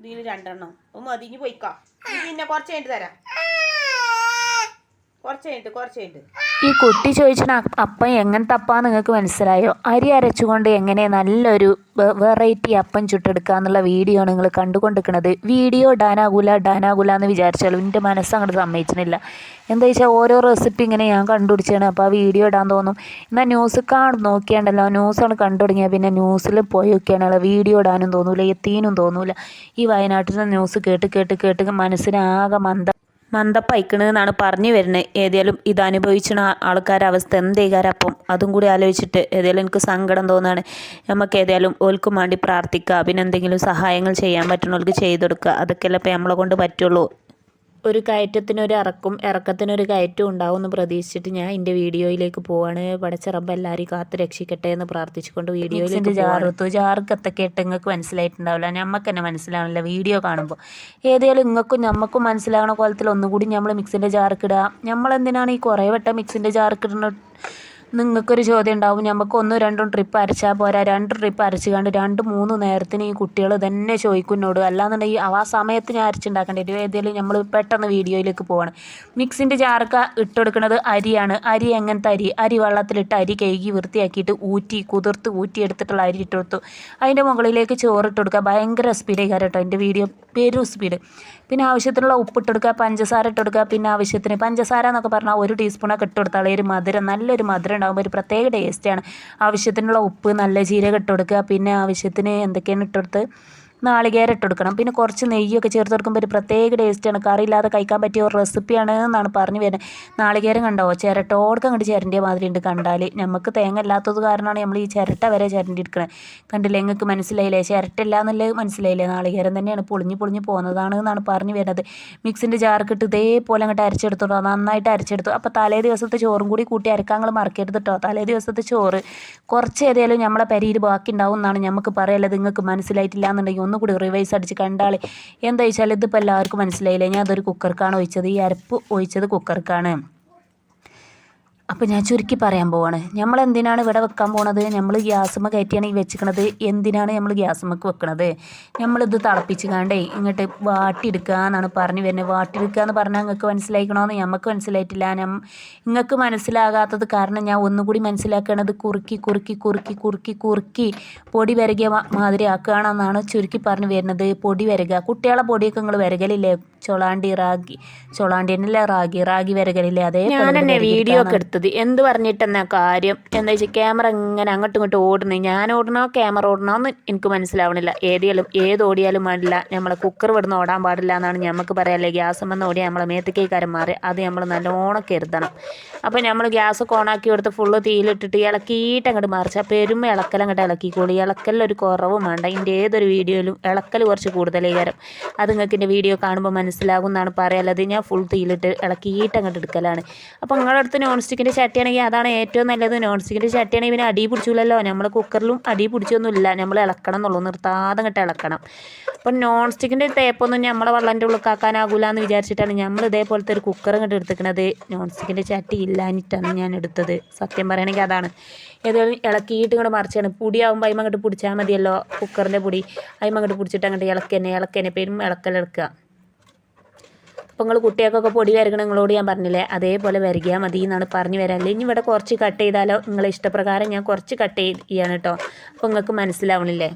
ഇതിന് രണ്ടെണ്ണം. ഒന്ന് മതി ഇനി പോയിക്കോ. പിന്നെ കുറച്ച് കഴിഞ്ഞിട്ട് തരാം. കുറച്ച് കഴിഞ്ഞിട്ട് കുറച്ച് കഴിഞ്ഞിട്ട്. ഈ കുട്ടി ചോദിച്ചിട്ട് അപ്പം എങ്ങനത്തെ അപ്പാന്ന് നിങ്ങൾക്ക് മനസ്സിലായോ? അരി അരച്ചുകൊണ്ട് എങ്ങനെ നല്ലൊരു വെറൈറ്റി അപ്പം ചുട്ടെടുക്കുക എന്നുള്ള വീഡിയോ നിങ്ങൾ കണ്ടുകൊണ്ടിരിക്കുന്നത്. വീഡിയോ ഡാനാകുല ഡാനാകുല എന്ന് വിചാരിച്ചാലും എന്റെ മനസ്സ് അങ്ങോട്ട് സമ്മതിച്ചിട്ടില്ല. എന്താ വെച്ചാൽ ഓരോ റെസിപ്പി ഇങ്ങനെ ഞാൻ കണ്ടുപിടിച്ചാണ്. അപ്പോൾ ആ വീഡിയോ ഇടാൻ തോന്നും. എന്നാൽ ന്യൂസ് കാണും നോക്കിയാണ്ടല്ലോ. ന്യൂസാണ് കണ്ടു തുടങ്ങിയാൽ പിന്നെ ന്യൂസിൽ പോയി നോക്കിയാണല്ലോ. വീഡിയോ ഇടാനും തോന്നൂല എത്തീനും തോന്നൂല. ഈ വയനാട്ടിൽ നിന്ന് ന്യൂസ് കേട്ട് കേട്ട് കേട്ട് മനസ്സിനാകെ മന്ദ മന്ദപ്പയക്കണെന്നാണ് പറഞ്ഞു വരുന്നത് ഏതായാലും ഇത് ആൾക്കാരുടെ അവസ്ഥ എന്തേകാരം അപ്പം? അതും കൂടി ആലോചിച്ചിട്ട് ഏതായാലും എനിക്ക് സങ്കടം തോന്നുകയാണ് നമുക്ക് ഏതായാലും ഓൽക്കും വേണ്ടി പ്രാർത്ഥിക്കുക പിന്നെ എന്തെങ്കിലും സഹായങ്ങൾ ചെയ്യാൻ പറ്റുന്നവർക്ക് ചെയ്തു കൊടുക്കുക അതൊക്കെയല്ലേ ഇപ്പം നമ്മളെ കൊണ്ട് പറ്റുള്ളൂ. ഒരു കയറ്റത്തിനൊരു ഇറക്കും ഇറക്കത്തിനൊരു കയറ്റവും ഉണ്ടാവും എന്ന് പ്രതീക്ഷിച്ചിട്ട് ഞാൻ എന്റെ വീഡിയോയിലേക്ക് പോവാണ്. പടച്ചിറമ്പ് എല്ലാവരെയും കാത്ത് രക്ഷിക്കട്ടെ എന്ന് പ്രാർത്ഥിച്ചുകൊണ്ട് വീഡിയോയിലേക്ക് ജാറത്തു ജാർക്ക് എത്തൊക്കെ ഇട്ട് നിങ്ങൾക്ക് മനസ്സിലായിട്ടുണ്ടാവില്ല. നമ്മക്ക് തന്നെ മനസ്സിലാവണില്ല വീഡിയോ കാണുമ്പോൾ ഏതായാലും ഇങ്ങക്കും നമ്മക്കും മനസ്സിലാവണ കോലത്തിൽ ഒന്നുകൂടി നമ്മൾ മിക്സിന്റെ ജാർക്കിടുക നമ്മളെന്തിനാണ് ഈ കുറേ വട്ടം മിക്സിന്റെ ജാർക്കിടുന്ന നിങ്ങൾക്കൊരു ചോദ്യം ഉണ്ടാവും. നമുക്ക് ഒന്നും രണ്ടും ട്രിപ്പ് അരച്ചാൽ പോരാ. രണ്ട് ട്രിപ്പ് അരച്ച് കണ്ട് രണ്ട് മൂന്ന് നേരത്തിന് ഈ കുട്ടികൾ തന്നെ ചോദിക്കുന്നോട് അല്ലാന്നുണ്ടെങ്കിൽ ആ സമയത്ത് ഞാൻ അരച്ചുണ്ടാക്കേണ്ടി വരും. ഏതെങ്കിലും നമ്മൾ പെട്ടെന്ന് വീഡിയോയിലേക്ക് പോകണം മിക്സിന്റെ ജാർക്ക് ഇട്ടെടുക്കുന്നത് അരിയാണ്. അരി എങ്ങനത്തെ അരി? അരി വെള്ളത്തിലിട്ട് അരി കഴുകി വൃത്തിയാക്കിയിട്ട് ഊറ്റി കുതിർത്ത് ഊറ്റി എടുത്തിട്ടുള്ള അരി ഇട്ടെടുത്തു. അതിന്റെ മുകളിലേക്ക് ചോറിട്ട് കൊടുക്കുക ഭയങ്കര സ്പീഡേ കേട്ടോ എന്റെ വീഡിയോ. പേരും സ്പീഡ് പിന്നെ ആവശ്യത്തിനുള്ള ഉപ്പിട്ട് കൊടുക്കുക പഞ്ചസാര ഇട്ട് കൊടുക്കുക പിന്നെ ആവശ്യത്തിന് പഞ്ചസാര എന്നൊക്കെ പറഞ്ഞാൽ ഒരു ടീസ്പൂണൊക്കെ ഇട്ട് കൊടുത്താൽ ഒരു മധുരം നല്ലൊരു മധുരം ഉണ്ടാകുമ്പോൾ ഒരു പ്രത്യേക ടേസ്റ്റാണ് ആവശ്യത്തിനുള്ള ഉപ്പ് നല്ല ജീരകം ഇട്ട് കൊടുക്കുക. പിന്നെ ആവശ്യത്തിന് എന്തൊക്കെയാണ് ഇട്ട് കൊടുത്ത് നാളികേരം ഇട്ട് കൊടുക്കണം പിന്നെ കുറച്ച് നെയ്യൊക്കെ ചേർത്ത് കൊടുക്കുമ്പോൾ ഒരു പ്രത്യേക ടേസ്റ്റാണ് കറിയില്ലാതെ കഴിക്കാൻ പറ്റിയ ഒരു റെസിപ്പിയാണ് എന്നാണ് പറഞ്ഞു വരുന്നത്. നാളികേരം കണ്ടോ? ചിരട്ടോടൊക്കെ അങ്ങോട്ട് ചിരണ്ടിയ മാതിരി ഉണ്ട് കണ്ടാൽ നമുക്ക് തേങ്ങ ഇല്ലാത്തത് കാരണമാണ് നമ്മൾ ഈ ചിരട്ട വരെ ചിരണ്ടി എടുക്കുന്നത് കണ്ടില്ലേ? നിങ്ങൾക്ക് മനസ്സിലായില്ലേ? ചിരട്ടില്ല എന്നുള്ളത് മനസ്സിലായില്ലേ? നാളികേരം തന്നെയാണ് പൊളിഞ്ഞ് പൊളിഞ്ഞ് പോകുന്നതാണ് എന്നാണ് പറഞ്ഞു വരുന്നത്. മിക്സിന്റെ ജാർക്കിട്ട് ഇതേപോലെ അങ്ങോട്ട് അരച്ചെടുത്തോ നന്നായിട്ട് അരച്ചെടുത്തു. അപ്പോൾ തലേ ദിവസത്തെ ചോറും കൂടി കൂട്ടി അരക്കാൻ നിങ്ങൾ മറക്കരുത് കേട്ടോ തലേ ദിവസത്തെ ചോറ് കുറച്ച് ഏതായാലും നമ്മളെ പരിയിൽ ബാക്കി ഉണ്ടാവും എന്നാണ് നമുക്ക് പറയാനുള്ളത്. നിങ്ങൾക്ക് മനസ്സിലായിട്ടില്ല എന്നുണ്ടെങ്കിൽ ഒന്നുകൂടി റിവൈസ് അടിച്ച് കണ്ടാളെ. എന്താ വെച്ചാൽ ഇതിപ്പോൾ എല്ലാവർക്കും മനസ്സിലായില്ലേ? ഞാൻ അതൊരു കുക്കർക്കാണ് ഒഴിച്ചത്. ഈ അരപ്പ് ഒഴിച്ചത് കുക്കർക്കാണ് അപ്പോൾ ഞാൻ ചുരുക്കി പറയാൻ പോവാണ്. നമ്മൾ എന്തിനാണ് ഇവിടെ വെക്കാൻ പോണത്? നമ്മൾ ഗ്യാസുമ്മ കയറ്റിയാണ് ഈ വെച്ചിക്കണത്. എന്തിനാണ് നമ്മൾ ഗ്യാസുമ്മക്ക് വെക്കണത്? നമ്മളിത് തിളപ്പിച്ച് കാണ്ടേ ഇങ്ങോട്ട് വാട്ടിയെടുക്കുക എന്നാണ് പറഞ്ഞു വരുന്നത്. വാട്ടിയെടുക്കുക എന്ന് പറഞ്ഞാൽ നിങ്ങൾക്ക് മനസ്സിലാക്കണമെന്ന് നമുക്ക് മനസ്സിലായിട്ടില്ല. ഞാൻ നിങ്ങൾക്ക് മനസ്സിലാകാത്തത് കാരണം ഞാൻ ഒന്നുകൂടി മനസ്സിലാക്കണത് കുറുക്കി കുറുക്കി കുറുക്കി കുറുക്കി കുറുക്കി പൊടി വരകിയ മാതിരി ആക്കുകയാണെന്നാണ് ചുരുക്കി പറഞ്ഞു വരുന്നത്. പൊടി വരക. കുട്ടികളെ പൊടിയൊക്കെ നിങ്ങൾ വരകലില്ലേ? ചൊളാണ്ടി റാഗി ചൊളാണ്ടി തന്നെയല്ലേ റാഗി റാഗി വരകലില്ലേ അതേ ഞാൻ തന്നെ വീഡിയോ ഒക്കെ എടുത്തത്. എന്ത് പറഞ്ഞിട്ടെന്നാ കാര്യം? എന്താ വെച്ചാൽ ക്യാമറ ഇങ്ങനെ അങ്ങോട്ടും ഇങ്ങോട്ടും ഓടുന്നത്. ഞാൻ ഓടണോ ക്യാമറ ഓടണോന്ന് എനിക്ക് മനസ്സിലാവണില്ല. ഏതിയാലും ഏത് ഓടിയാലും പാടില്ല. നമ്മളെ കുക്കർ വിടുന്ന ഓടാൻ പാടില്ല എന്നാണ് നമുക്ക് പറയാല്ലേ ഗ്യാസ് വന്ന് ഓടിയാൽ നമ്മളെ മേത്തക്കേക്കാരൻ മാറി. അത് നമ്മൾ നല്ലോണം കരുതണം. അപ്പോൾ നമ്മൾ ഗ്യാസ് ഓണാക്കി കൊടുത്ത് ഫുള്ള് തീയിലിട്ടിട്ട് ഇളക്കിയിട്ട് അങ്ങോട്ട് മറിച്ച്. അപ്പം പെരും ഇളക്കൽ അങ്ങോട്ട് ഇളക്കിക്കോളി. ഇളക്കലൊരു കുറവും വേണ്ട. ഇതിന്റെ ഏതൊരു വീഡിയോയിലും ഇളക്കൽ കുറച്ച് കൂടുതലേ കാരം അത് നിങ്ങൾക്ക് എന്റെ വീഡിയോ കാണുമ്പോൾ മനസ്സിലാകും പറയുക പറയാനുള്ളത് ഞാൻ ഫുൾ തീയിലിട്ട് ഇളക്കിയിട്ട് അങ്ങോട്ട് എടുക്കലാണ്. അപ്പോൾ നിങ്ങളുടെ അടുത്ത് നോൺ സ്റ്റിക്കിന്റെ ചട്ടിയാണെങ്കിൽ അതാണ് ഏറ്റവും നല്ലത്. നോൺ സ്റ്റിക്കിന്റെ ചട്ടിയാണെങ്കിൽ പിന്നെ അടി പിടിച്ചില്ലല്ലോ നമ്മൾ കുക്കറിലും അടി പിടിച്ചൊന്നുമില്ല. നമ്മൾ ഇളക്കണം എന്നുള്ളൂ. നിർത്താതെ അങ്ങോട്ട് ഇളക്കണം. അപ്പം നോൺ സ്റ്റിക്കിന്റെ തേപ്പൊന്നും നമ്മളെ വെള്ളന്റെ ഉള്ളിക്കാക്കാനാകൂല എന്ന് വിചാരിച്ചിട്ടാണ് നമ്മൾ ഇതേപോലത്തെ ഒരു കുക്കർ ഇങ്ങോട്ട് എടുത്തിരിക്കുന്നത് നോൺ സ്റ്റിക്കിന്റെ ചട്ടി ഇല്ലാഞ്ഞിട്ടാണ് ഞാൻ എടുത്തത്. സത്യം പറയുകയാണെങ്കിൽ അതാണ്. ഏതായാലും ഇളക്കിയിട്ട് ഇങ്ങോട്ട് മറിച്ചാണ്. പൊടിയാകുമ്പോൾ അതിമ അങ്ങോട്ട് പിടിച്ചാൽ മതിയല്ലോ. കുക്കറിന്റെ പൊടി. അതിമ അങ്ങോട്ട് പിടിച്ചിട്ട് അങ്ങോട്ട് ഇളക്കന്നെ ഇളക്കന്നെ. പേരും ഇളക്കലിളക്കുക അപ്പോൾ നിങ്ങൾ കുട്ടികൾക്കൊക്കെ പൊടി വരകണം നിങ്ങളോട് ഞാൻ പറഞ്ഞില്ലേ അതേപോലെ വരകിയാൽ മതി എന്നാണ് പറഞ്ഞു വരാൻ. ഇനി ഇവിടെ കുറച്ച് കട്ട് ചെയ്താലോ? നിങ്ങളെ ഇഷ്ടപ്രകാരം ഞാൻ കുറച്ച് കട്ട് ചെയ്യാണ് കേട്ടോ. അപ്പോൾ നിങ്ങൾക്ക് മനസ്സിലാവണില്ലേ?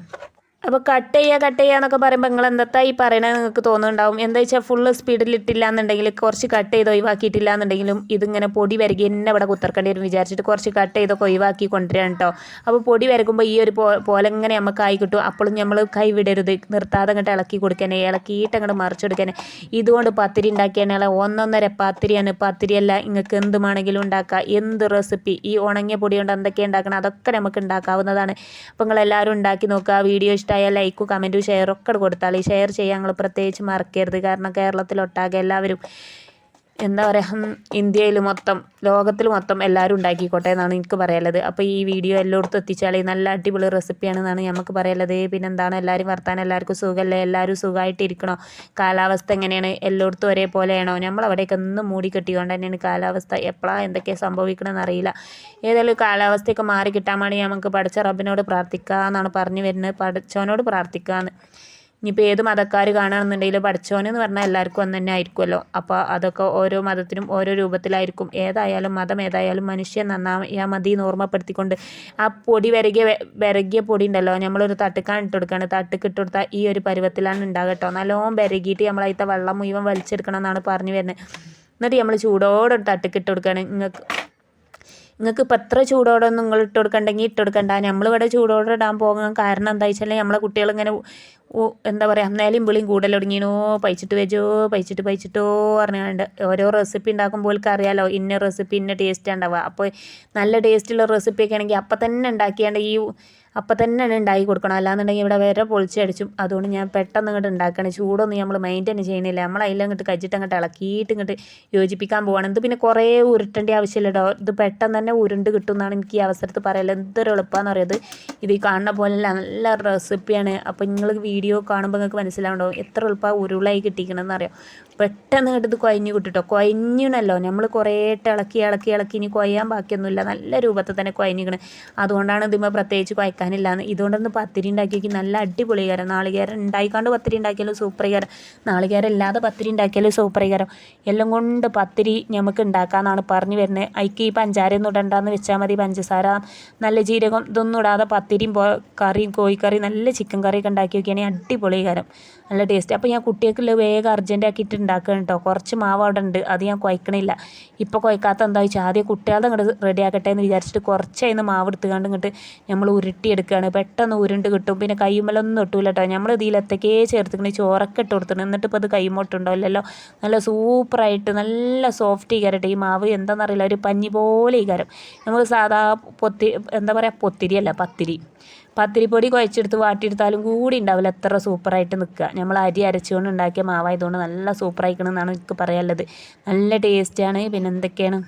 അപ്പോൾ കട്ട് ചെയ്യുക കട്ട് ചെയ്യുക എന്നൊക്കെ പറയുമ്പോൾ നിങ്ങൾ എന്താ ഈ പറയണത് നിങ്ങൾക്ക് തോന്നുന്നുണ്ടാവും? എന്താ വെച്ചാൽ ഫുള്ള് സ്പീഡിൽ ഇട്ടില്ല എന്നുണ്ടെങ്കിൽ കുറച്ച് കട്ട് ചെയ്ത് ഒഴിവാക്കിയിട്ടില്ല എന്നുണ്ടെങ്കിലും ഇതിങ്ങനെ പൊടി വരകി എന്നെ ഇവിടെ കുത്തർക്കേണ്ടി വരും. വിചാരിച്ചിട്ട് കുറച്ച് കട്ട് ചെയ്തൊക്കെ ഒഴിവാക്കി കൊണ്ടുവരാൻ കേട്ടോ അപ്പോൾ പൊടി വരകുമ്പോൾ ഈ ഒരു പോലെ ഇങ്ങനെ നമുക്ക് ആയി കിട്ടും. അപ്പോഴും നമ്മൾ കൈ വിടരുത്. നിർത്താതെ അങ്ങോട്ട് ഇളക്കി കൊടുക്കാനേ ഇളക്കിയിട്ട് അങ്ങോട്ട് മറിച്ചെടുക്കാനേ ഇതുകൊണ്ട് പത്തിരി ഉണ്ടാക്കിയാണെങ്കിൽ ഒന്നൊന്നര പത്തിരിയാണ്. പത്തിരിയല്ല നിങ്ങൾക്ക് എന്തുമാണെങ്കിലും വേണമെങ്കിലും ഉണ്ടാക്കാം. എന്ത് റെസിപ്പി ഈ ഉണങ്ങിയ പൊടി കൊണ്ട് എന്തൊക്കെ ഉണ്ടാക്കണം അതൊക്കെ നമുക്ക് ഉണ്ടാക്കാവുന്നതാണ് അപ്പോൾ നിങ്ങളെല്ലാവരും ഉണ്ടാക്കി നോക്കുക വീഡിയോ ഇഷ്ടമായാൽ ലൈക്ക് കമന്റും ഷെയറും ഒക്കെ കൊടുത്താൽ ഷെയർ ചെയ്യാൻ നിങ്ങൾ പ്രത്യേകിച്ച് മറക്കരുത്. കാരണം കേരളത്തിലൊട്ടാകെ എല്ലാവരും എന്താ പറയുക ഇന്ത്യയിൽ മൊത്തം ലോകത്തിൽ മൊത്തം എല്ലാവരും ഉണ്ടാക്കിക്കോട്ടെ എന്നാണ് എനിക്ക് പറയാനുള്ളത്. അപ്പോൾ ഈ വീഡിയോ എല്ലായിടത്തും എത്തിച്ചാൽ നല്ല അടിപൊളി റെസിപ്പിയാണെന്നാണ് നമുക്ക് പറയാനുള്ളത്. പിന്നെ എന്താണ് എല്ലാവരും വർത്താനം എല്ലാവർക്കും സുഖമല്ലേ എല്ലാവരും സുഖമായിട്ടിരിക്കണോ കാലാവസ്ഥ എങ്ങനെയാണ്? എല്ലായിടത്തും ഒരേപോലെയാണോ? നമ്മളവിടെയൊക്കെ ഒന്നും മൂടി കെട്ടിക്കൊണ്ട് തന്നെയാണ് കാലാവസ്ഥ. എപ്പോഴാണ് എന്തൊക്കെയാണ് സംഭവിക്കണമെന്ന് അറിയില്ല. ഏതായാലും കാലാവസ്ഥയൊക്കെ മാറി കിട്ടാൻ വേണ്ടി നമുക്ക് പഠിച്ച റബ്ബിനോട് പ്രാർത്ഥിക്കുക എന്നാണ് പറഞ്ഞു വരുന്നത്. പഠിച്ചവനോട് പ്രാർത്ഥിക്കാന്ന്. ഇനിയിപ്പോൾ ഏത് മതക്കാർ കാണുകയാണെന്നുണ്ടെങ്കിലും പഠിച്ചോനെന്ന് പറഞ്ഞാൽ എല്ലാവർക്കും ഒന്ന് തന്നെ ആയിരിക്കുമല്ലോ. അപ്പോൾ അതൊക്കെ ഓരോ മതത്തിനും ഓരോ രൂപത്തിലായിരിക്കും. ഏതായാലും മതം ഏതായാലും മനുഷ്യൻ നന്നായാൽ മതി എന്ന് ഓർമ്മപ്പെടുത്തിക്കൊണ്ട് ആ പൊടി വിരകിയ വിരകിയ പൊടി ഉണ്ടല്ലോ നമ്മളൊരു തട്ടുക്കാൻ ഇട്ട് കൊടുക്കുകയാണ് തട്ടുക്ക് ഇട്ട് കൊടുത്താൽ ഈ ഒരു പരുവത്തിലാണ് ഉണ്ടാകട്ടോ നല്ലോണം വിരകിയിട്ട് നമ്മളതിത്തെ വെള്ളം മുഴുവൻ വലിച്ചെടുക്കണം എന്നാണ് പറഞ്ഞു വരുന്നത്. എന്നിട്ട് നമ്മൾ ചൂടോടെ തട്ടുക്ക് ഇട്ട് കൊടുക്കുകയാണ് നിങ്ങൾക്ക് നിങ്ങൾക്ക് ഇപ്പം എത്ര ചൂടോടെ നിങ്ങൾ ഇട്ട് കൊടുക്കണ്ടെങ്കിൽ ഇട്ട് കൊടുക്കണ്ട. നമ്മളിവിടെ ചൂടോടെ ഇടാൻ പോകാൻ കാരണം എന്താ വെച്ചാൽ നമ്മളെ കുട്ടികൾ ഇങ്ങനെ ഉ- എന്താ പറയുക നേലും വിളിയും കൂടുതൽ തുടങ്ങിയോ പൈച്ചിട്ട് വെച്ചോ പൈച്ചിട്ട് പൈച്ചിട്ടോ പറഞ്ഞുകൊണ്ട് ഓരോ റെസിപ്പി ഉണ്ടാക്കുമ്പോൾ അറിയാലോ ഇന്ന റെസിപ്പി ഇന്ന ടേസ്റ്റ് ഉണ്ടാവുക. അപ്പോൾ നല്ല ടേസ്റ്റുള്ള റെസിപ്പിയൊക്കെ ആണെങ്കിൽ അപ്പം തന്നെ ഉണ്ടാക്കിയാണ്ട് ഈ അപ്പം തന്നെ ഉണ്ടാക്കി കൊടുക്കണം. അല്ലാന്നുണ്ടെങ്കിൽ ഇവിടെ വേറെ പൊളിച്ചടിച്ചും അതുകൊണ്ട് ഞാൻ പെട്ടെന്ന് ഇങ്ങോട്ട് ഉണ്ടാക്കണം. ചൂടൊന്നും നമ്മൾ മെയിന്റെയിൻ ചെയ്യണില്ല. നമ്മൾ അതിലങ്ങോട്ട് കച്ചിട്ട് അങ്ങോട്ട് ഇളക്കിയിട്ട് ഇങ്ങോട്ട് യോജിപ്പിക്കാൻ പോവാണ്. ഇത് പിന്നെ കുറേ ഉരുട്ടേണ്ട ആവശ്യമില്ലട്ടോ ഇത് പെട്ടെന്ന് തന്നെ ഉരുണ്ട് കിട്ടും എന്നാണ് എനിക്ക് ഈ അവസരത്തിൽ പറയൽ എന്തൊരു എളുപ്പമാണെന്ന് പറയുന്നത് ഇത് ഈ കാണുന്ന പോലെ നല്ല റെസിപ്പിയാണ് അപ്പോൾ നിങ്ങൾ വീഡിയോ കാണുമ്പോൾ നിങ്ങൾക്ക് മനസ്സിലാവണ്ടോ എത്ര എളുപ്പമാണ് ഉരുളായി കിട്ടിക്കണമെന്ന് അറിയാം? പെട്ടെന്ന് ഇങ്ങോട്ട് ഇത് കുഴഞ്ഞു കിട്ടിട്ടോ? കുഴഞ്ഞണല്ലോ നമ്മൾ കുറേ ഇളക്കി ഇളക്കി ഇളക്കി ഇനി കൊയ്യാൻ ബാക്കിയൊന്നുമില്ല. നല്ല രൂപത്തിൽ തന്നെ കുഴഞ്ഞിക്കണ് അതുകൊണ്ടാണ് ഇതിമ്മ പ്രത്യേകിച്ച് കുഴക്കാനില്ല ഇതുകൊണ്ടൊന്ന് പത്തിരി ഉണ്ടാക്കി നല്ല അടിപൊളി അടിപൊളികാരം നാളികേരം ഉണ്ടായിക്കാണ്ട് പത്തിരി ഉണ്ടാക്കിയാലും സൂപ്പറികാരം നാളികേരം ഇല്ലാതെ പത്തിരി ഉണ്ടാക്കിയാലും സൂപ്പറികാരം എല്ലാം കൊണ്ട് പത്തിരി നമുക്ക് ഉണ്ടാക്കാമെന്നാണ് പറഞ്ഞു വരുന്നത് അതിക്ക് ഈ പഞ്ചാരയൊന്നും ഇടണ്ടെന്ന് വെച്ചാൽ മതി. പഞ്ചസാര നല്ല ജീരകം ഇതൊന്നും ഇടാതെ പത്തിരിയും കറിയും കോഴിക്കറി നല്ല ചിക്കൻ കറിയൊക്കെ ഉണ്ടാക്കി അടിപൊളി അടിപൊളികാരം. നല്ല ടേസ്റ്റ്. അപ്പോൾ ഞാൻ കുട്ടികൾക്കുള്ള വേഗം അർജന്റ് ആക്കിയിട്ട് ഉണ്ടാക്കണം കേട്ടോ കുറച്ച് മാവ് അവിടെ ഉണ്ട് അത് ഞാൻ കുഴക്കണില്ല ഇപ്പോൾ കുഴക്കാത്ത എന്താ വെച്ചാൽ ആദ്യം കുട്ടികളുടെ അങ്ങോട്ട് റെഡി ആക്കട്ടെ എന്ന് വിചാരിച്ചിട്ട് കുറച്ചായിരുന്നു മാവ് എടുത്തുകൊണ്ട് ഇങ്ങോട്ട് നമ്മൾ ഉരുട്ടിയെടുക്കുകയാണ് പെട്ടെന്ന് ഉരുണ്ട് കിട്ടും. പിന്നെ കൈമലൊന്നും ഒട്ടൂല കേട്ടോ നമ്മൾ എത്തക്കേ ചേർത്തിക്കണ. ചോറൊക്കെ ഇട്ട് കൊടുത്തിട്ടുണ്ട് എന്നിട്ട് ഇപ്പോൾ ഇത് കൈമോട്ടുണ്ടാവില്ലല്ലോ. നല്ല സൂപ്പറായിട്ട് നല്ല സോഫ്റ്റ് കയറട്ടെ ഈ മാവ് എന്താണെന്നറിയില്ല ഒരു പഞ്ഞി പോലെ ഈ കരം. നമ്മൾ സാധാ പൊത്തി എന്താ പറയുക പൊത്തിരി അല്ല പത്തിരി. പത്തിരിപ്പൊടി കുഴച്ചെടുത്ത് വാട്ടിയെടുത്താലും കൂടി ഉണ്ടാവില്ല. എത്ര സൂപ്പറായിട്ട് നിൽക്കുക. നമ്മൾ അരി അരച്ചുകൊണ്ട് ഉണ്ടാക്കിയ മാവായതുകൊണ്ട് നല്ല സൂപ്പറായിക്കണമെന്നാണ് എനിക്ക് പറയാനുള്ളത്. നല്ല ടേസ്റ്റാണ് പിന്നെ എന്തൊക്കെയാണ്?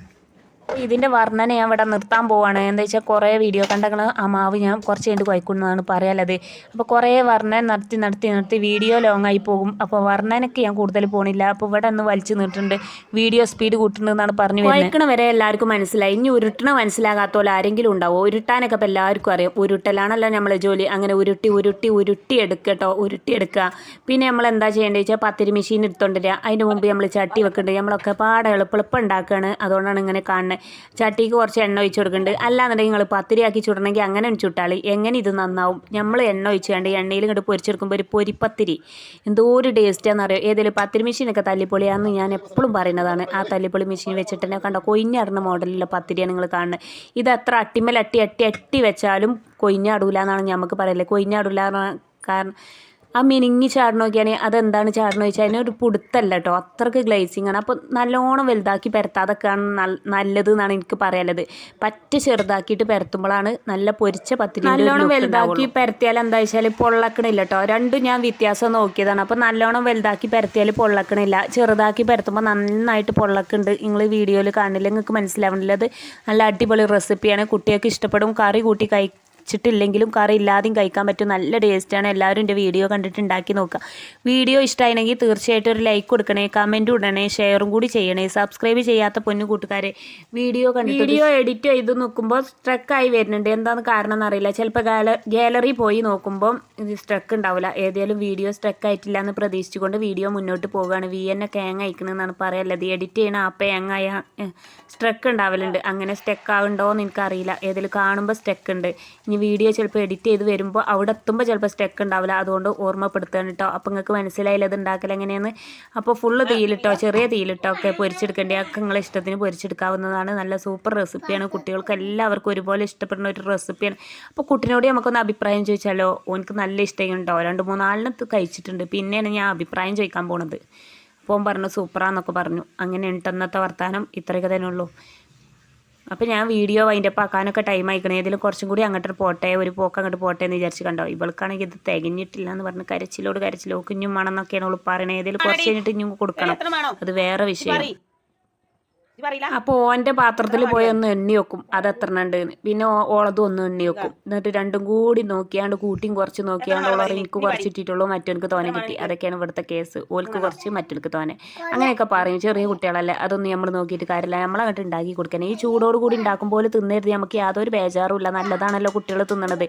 ഇതിന്റെ വർണന ഞാൻ ഇവിടെ നിർത്താൻ പോവാണ്. എന്താ വെച്ചാൽ കുറേ വീഡിയോ കണ്ടങ്ങൾ ആ മാവ് ഞാൻ കുറച്ച് കഴിഞ്ഞിട്ട് കുഴക്കുന്നതാണ് പറയാലത് അപ്പോൾ കുറേ വർണന നടത്തി നടത്തി നടത്തി വീഡിയോ ലോങ് ആയി പോകും. അപ്പോൾ വർണനയ്ക്ക് ഞാൻ കൂടുതൽ പോണില്ല. അപ്പോൾ ഇവിടെ ഒന്ന് വലിച്ചു നീട്ടുണ്ട്. വീഡിയോ സ്പീഡ് കൂട്ടുന്നതെന്നാണ് പറഞ്ഞു കുഴക്കണ വരെ എല്ലാവർക്കും മനസ്സിലായി. ഇനി ഉരുട്ടണ മനസ്സിലാകാത്ത പോലെ ആരെങ്കിലും ഉണ്ടാവും? ഉരുട്ടാനൊക്കെ ഇപ്പോൾ എല്ലാവർക്കും അറിയാം. ഉരുട്ടലാണല്ലോ നമ്മളെ ജോലി. അങ്ങനെ ഉരുട്ടി ഉരുട്ടി ഉരുട്ടി എടുക്കട്ടോ. ഉരുട്ടി എടുക്കുക പിന്നെ നമ്മൾ എന്താ ചെയ്യേണ്ടത് വെച്ചാൽ പത്തിരി മെഷീൻ എടുത്തോണ്ടിരിക്കുക അതിന് മുമ്പ് നമ്മൾ ചട്ടി വെക്കുന്നുണ്ട് നമ്മളൊക്കെ പാടെ എളുപ്പം ഉണ്ടാക്കുകയാണ് അതുകൊണ്ടാണ് ഇങ്ങനെ കാണുന്നത് ചട്ടിക്ക് കുറച്ച് എണ്ണ ഒഴിച്ച് കൊടുക്കുന്നുണ്ട്. അല്ലാന്നുണ്ടെങ്കിൽ നിങ്ങൾ പത്തിരിയാക്കി ചുടണമെങ്കിൽ അങ്ങനെ ചുട്ടാളി. എങ്ങനെ ഇത് നന്നാവും? നമ്മൾ എണ്ണ ഒഴിച്ച് കണ്ട് എണ്ണയിൽ ഇങ്ങോട്ട് പൊരിച്ചെടുക്കുമ്പോൾ ഒരു പൊരിപ്പത്തിരി എന്തോ ഒരു ടേസ്റ്റാന്ന് അറിയാം? ഏതെങ്കിലും പത്തിരി മെഷീനൊക്കെ തല്ലിപ്പൊളിയാണെന്ന് ഞാൻ എപ്പോഴും പറയുന്നതാണ്. ആ തല്ലിപ്പൊളി മെഷീൻ വെച്ചിട്ട് തന്നെ കണ്ടോ? കൊയിഞ്ഞാടുന്ന മോഡലിലുള്ള പത്തിരിയാണ് നിങ്ങൾ കാണുന്നത്. ഇത് അത്ര അട്ടിമേൽ അട്ടി അട്ടി അട്ടി വെച്ചാലും കൊയിഞ്ഞാടൂല എന്നാണ് നമുക്ക് പറയല്ലേ കൊയിഞ്ഞാടൂല കാരണം ആ മിനിങ്ങി ചാടണ നോക്കിയാണെങ്കിൽ അതെന്താണ് ചാടണം ചോദിച്ചാൽ അതിനൊരു പുടുത്തല്ല കേട്ടോ അത്രയ്ക്ക് ഗ്ലേസിങ് ആണ്. അപ്പോൾ നല്ലോണം വലുതാക്കി പരത്താതൊക്കെയാണ് നല്ലത് എന്നാണ് എനിക്ക് പറയാനുള്ളത്. പറ്റ ചെറുതാക്കിയിട്ട് പരത്തുമ്പോഴാണ് നല്ല പൊരിച്ച പത്തിരി നല്ലോണം വലുതാക്കി പരത്തിയാൽ എന്താ വെച്ചാൽ പൊള്ളക്കണില്ല കേട്ടോ രണ്ടും ഞാൻ വ്യത്യാസം നോക്കിയതാണ്. അപ്പോൾ നല്ലോണം വലുതാക്കി പരത്തിയാൽ പൊള്ളക്കണില്ല. ചെറുതാക്കി പരത്തുമ്പോൾ നന്നായിട്ട് പൊള്ളക്കുണ്ട്. നിങ്ങൾ വീഡിയോയിൽ കാണില്ല? നിങ്ങൾക്ക് മനസ്സിലാവണില്ല അത് നല്ല അടിപൊളി റെസിപ്പിയാണ് കുട്ടികൾക്ക് ഇഷ്ടപ്പെടും. കറി കൂട്ടി കഴി വെച്ചിട്ടില്ലെങ്കിലും കറി ഇല്ലാതെയും കഴിക്കാൻ പറ്റും. നല്ല ടേസ്റ്റാണ് എല്ലാവരും എന്റെ വീഡിയോ കണ്ടിട്ട് ഉണ്ടാക്കി നോക്കുക. വീഡിയോ ഇഷ്ടമായിരുന്നെങ്കിൽ തീർച്ചയായിട്ടും ഒരു ലൈക്ക് കൊടുക്കണേ കമന്റ് ഇടണേ ഷെയറും കൂടി ചെയ്യണേ. സബ്സ്ക്രൈബ് ചെയ്യാത്ത പൊന്നു കൂട്ടുകാരെ വീഡിയോ കണ്ടിട്ട് വീഡിയോ എഡിറ്റ് ചെയ്ത് നോക്കുമ്പോൾ സ്ട്രക്കായി വരുന്നുണ്ട്. എന്താണെന്ന് കാരണം എന്നറിയില്ല ചിലപ്പോൾ ഗാല ഗാലറി പോയി നോക്കുമ്പോൾ ഇത് സ്ട്രക്ക് ഉണ്ടാവില്ല ഏതെങ്കിലും വീഡിയോ സ്ട്രക്ക് ആയിട്ടില്ല എന്ന് പ്രതീക്ഷിച്ചുകൊണ്ട് വീഡിയോ മുന്നോട്ട് പോവുകയാണ്. വി എന്നെ കേങ് അയക്കണമെന്നാണ് പറയാനുള്ളത് എഡിറ്റ് ചെയ്യണ ആപ്പ് ഏങ്ങായ സ്ട്രക്ക് ഉണ്ടാവലുണ്ട് അങ്ങനെ സ്റ്റെക്ക് ആവുണ്ടോ എന്ന് എനിക്കറിയില്ല. ഏതെങ്കിലും കാണുമ്പോൾ സ്റ്റെക്ക് ഉണ്ട് ഇനി വീഡിയോ ചിലപ്പോൾ എഡിറ്റ് ചെയ്ത് വരുമ്പോൾ അവിടെ എത്തുമ്പോൾ ചിലപ്പോൾ സ്റ്റെക്ക് ഉണ്ടാവില്ല. അതുകൊണ്ട് ഓർമ്മപ്പെടുത്തുകയാണ് കേട്ടോ അപ്പം നിങ്ങൾക്ക് മനസ്സിലായില്ല അത് ഉണ്ടാക്കൽ എങ്ങനെയാണ് അപ്പോൾ ഫുള്ള് തീയിലിട്ടോ ചെറിയ തീയിലിട്ടോ ഒക്കെ പൊരിച്ചെടുക്കേണ്ടി ഒക്കെ നിങ്ങളെ ഇഷ്ടത്തിന് പൊരിച്ചെടുക്കാവുന്നതാണ്. നല്ല സൂപ്പർ റെസിപ്പിയാണ് കുട്ടികൾക്ക് എല്ലാവർക്കും ഒരുപോലെ ഇഷ്ടപ്പെടുന്ന ഒരു റെസിപ്പിയാണ് അപ്പോൾ കുട്ടിനോട് നമുക്കൊന്ന് അഭിപ്രായം ചോദിച്ചാലോ? ഓനക്ക് നല്ല ഇഷ്ടമുണ്ടോ രണ്ട് മൂന്നാലിന് കഴിച്ചിട്ടുണ്ട്. പിന്നെയാണ് ഞാൻ അഭിപ്രായം ചോദിക്കാൻ പോണത്. അപ്പോൾ പറഞ്ഞു സൂപ്പറാന്നൊക്കെ പറഞ്ഞു. അങ്ങനെ ഉണ്ട് ഇന്നത്തെ വർത്താനം. ഇത്രയൊക്കെ തന്നെ ഉള്ളൂ. അപ്പോൾ ഞാൻ വീഡിയോ വൈൻഡപ്പ് ആക്കാനൊക്കെ ടൈം ആയിക്കണേ. ഇതിൽ കുറച്ചും കൂടി അങ്ങോട്ട് പോട്ടെ ഒരു പോക്ക് അങ്ങോട്ട് പോട്ടെ എന്ന് വിചാരിച്ച് കണ്ടോ? ഇവൾക്കാണെങ്കിൽ ഇത് തികഞ്ഞിട്ടില്ല എന്ന് പറഞ്ഞ് കരച്ചിലോട് കരച്ചിലോ. കുഞ്ഞും മണമെന്നൊക്കെയാണ് അവൾ പറയണത് ഇതിൽ കുറച്ച് കഴിഞ്ഞിട്ട് ഇഞ്ഞും കൊടുക്കണം. അത് വേറെ വിഷയം അപ്പോൾ ഓന്റെ പാത്രത്തിൽ പോയി ഒന്ന് എണ്ണി വെക്കും. അത് എത്ര ഉണ്ട് പിന്നെ ഓളതും ഒന്ന് എണ്ണി വെക്കും. എന്നിട്ട് രണ്ടും കൂടി നോക്കിയാണ്ട് കൂട്ടിയും കുറച്ച് നോക്കിയാണ്ട് ഓളെ എനിക്ക് കുറച്ച് ഇട്ടിട്ടുള്ളൂ തോനെ കിട്ടി. അതൊക്കെയാണ് ഇവിടുത്തെ കേസ്. ഓൽക്ക് കുറച്ച് മറ്റവർക്ക് തോനെ. അങ്ങനെയൊക്കെ പറയും. ചെറിയ കുട്ടികളല്ലേ അതൊന്നും നമ്മൾ നോക്കിയിട്ട് കാര്യമില്ല. നമ്മളങ്ങോട്ട് ഉണ്ടാക്കി കൊടുക്കണം ഈ ചൂടോട് കൂടി പോലെ തിന്നരുത്. നമുക്ക് യാതൊരു ബേജാറുമില്ല നല്ലതാണല്ലോ കുട്ടികൾ തിന്നണത്.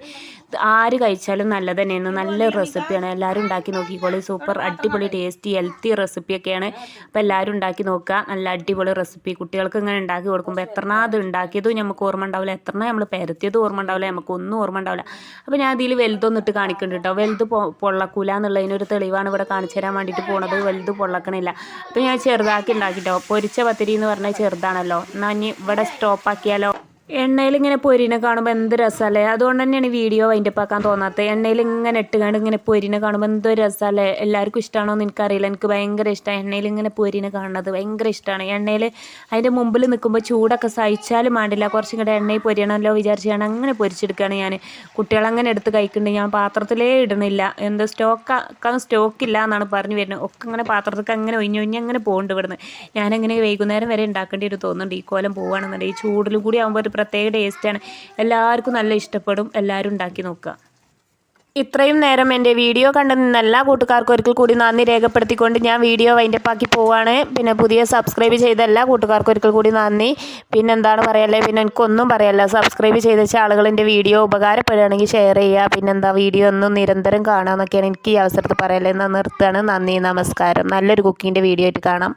ആര് കഴിച്ചാലും നല്ലത് തന്നെയാണ്. നല്ല റെസിപ്പിയാണ്. എല്ലാവരും ഉണ്ടാക്കി നോക്കിക്കോളി. സൂപ്പർ അടിപൊളി ടേസ്റ്റി ഹെൽത്തി റെസിപ്പിയൊക്കെയാണ്. അപ്പോൾ എല്ലാവരും ഉണ്ടാക്കി നോക്കുക. നല്ല അടിപൊളി റെസിപ്പി കുട്ടികൾക്ക് ഇങ്ങനെ ഉണ്ടാക്കി കൊടുക്കുമ്പോൾ എത്രണ്ണ അത് ഉണ്ടാക്കിയതും നമുക്ക് ഓർമ്മ ഉണ്ടാവില്ല. എത്രണ്ണ നമ്മൾ പരത്തിയതും ഓർമ്മ ഉണ്ടാവില്ല. നമുക്ക് ഒന്നും ഓർമ്മ ഉണ്ടാവില്ല. അപ്പോൾ ഞാൻ ഇതിൽ വലുതൊന്നിട്ട് കാണിക്കുന്നുണ്ട് കേട്ടോ വലുത് പൊള്ളക്കൂല എന്നുള്ളതിനൊരു തെളിവാണ് ഇവിടെ കാണിച്ചു തരാൻ വേണ്ടിയിട്ട് പോണത്. വലുത് പൊള്ളക്കണില്ല. അപ്പോൾ ഞാൻ ചെറുതാക്കി ഉണ്ടാക്കിട്ടോ. പൊരിച്ച പത്തിരി എന്ന് പറഞ്ഞാൽ ചെറുതാണല്ലോ. എന്നാൽ ഇനി ഇവിടെ സ്റ്റോപ്പ് ആക്കിയാലോ? എണ്ണയിൽ ഇങ്ങനെ പൊരിനെ കാണുമ്പോൾ എന്ത് രസമല്ലേ അതുകൊണ്ട് തന്നെയാണ് വീഡിയോ ആക്കാൻ തോന്നാത്തത് എണ്ണയിൽ ഇങ്ങനെ ഇട്ടുകൊണ്ട് ഇങ്ങനെ പൊരിനെ കാണുമ്പോൾ എന്തോ രസമല്ലേ എല്ലാവർക്കും ഇഷ്ടമാണോ എന്ന് എനിക്കറിയില്ല. എനിക്ക് ഭയങ്കര ഇഷ്ടമാണ് എണ്ണയിൽ ഇങ്ങനെ പൊരിനെ കാണുന്നത്. ഭയങ്കര ഇഷ്ടമാണ് എണ്ണയിൽ അതിന്റെ മുമ്പിൽ നിൽക്കുമ്പോൾ ചൂടൊക്കെ സഹിച്ചാലും വേണ്ടില്ല കുറച്ചും കൂടെ എണ്ണയിൽ പൊരിയണമല്ലോ വിചാരിച്ചാണ് അങ്ങനെ പൊരിച്ചെടുക്കുകയാണ് ഞാൻ. കുട്ടികളങ്ങനെ എടുത്ത് കഴിക്കുന്നുണ്ട്. ഞാൻ പാത്രത്തിലേ ഇടുന്നില്ല. എന്തോ സ്റ്റോക്ക് ഇല്ല എന്നാണ് പറഞ്ഞു വരുന്നത്. ഒക്കെ അങ്ങനെ പാത്രത്തിൽ അങ്ങനെ ഒഴിഞ്ഞ് ഒഴിഞ്ഞ് അങ്ങനെ പോകുന്നുണ്ട് ഇവിടുന്ന്. ഞാനങ്ങനെ വൈകുന്നേരം വരെ ഉണ്ടാക്കേണ്ടി ഒരു തോന്നുന്നുണ്ട്. ഈ കോലം പോവുകയാണെന്നുണ്ടെങ്കിൽ ഈ ചൂടിലും കൂടി ആകുമ്പോൾ ഒരു പ്രത്യേക ടേസ്റ്റാണ് എല്ലാവർക്കും നല്ല ഇഷ്ടപ്പെടും. എല്ലാവരും ഉണ്ടാക്കി നോക്കുക. ഇത്രയും നേരം എന്റെ വീഡിയോ കണ്ടു നിന്ന എല്ലാ കൂട്ടുകാർക്കും ഒരിക്കൽ കൂടി നന്ദി രേഖപ്പെടുത്തിക്കൊണ്ട് ഞാൻ വീഡിയോ വൈൻഡപ്പാക്കി പോവാണ്. പിന്നെ പുതിയ സബ്സ്ക്രൈബ് ചെയ്ത എല്ലാ കൂട്ടുകാർക്കും ഒരിക്കൽ കൂടി നന്ദി. പിന്നെ എന്താണ് പറയല്ലേ? പിന്നെ എനിക്കൊന്നും പറയല്ല. സബ്സ്ക്രൈബ് ചെയ്ത ആളുകൾ എന്റെ വീഡിയോ ഉപകാരപ്പെടുകയാണെങ്കിൽ ഷെയർ ചെയ്യുക. പിന്നെന്താ വീഡിയോ ഒന്നും നിരന്തരം കാണാമെന്നൊക്കെയാണ് എനിക്ക് ഈ അവസരത്തിൽ പറയല്ലേ എന്നാൽ നിർത്തുകയാണ്. നന്ദി നമസ്കാരം. നല്ലൊരു കുക്കിങ്ങിന്റെ വീഡിയോ ആയിട്ട് കാണാം.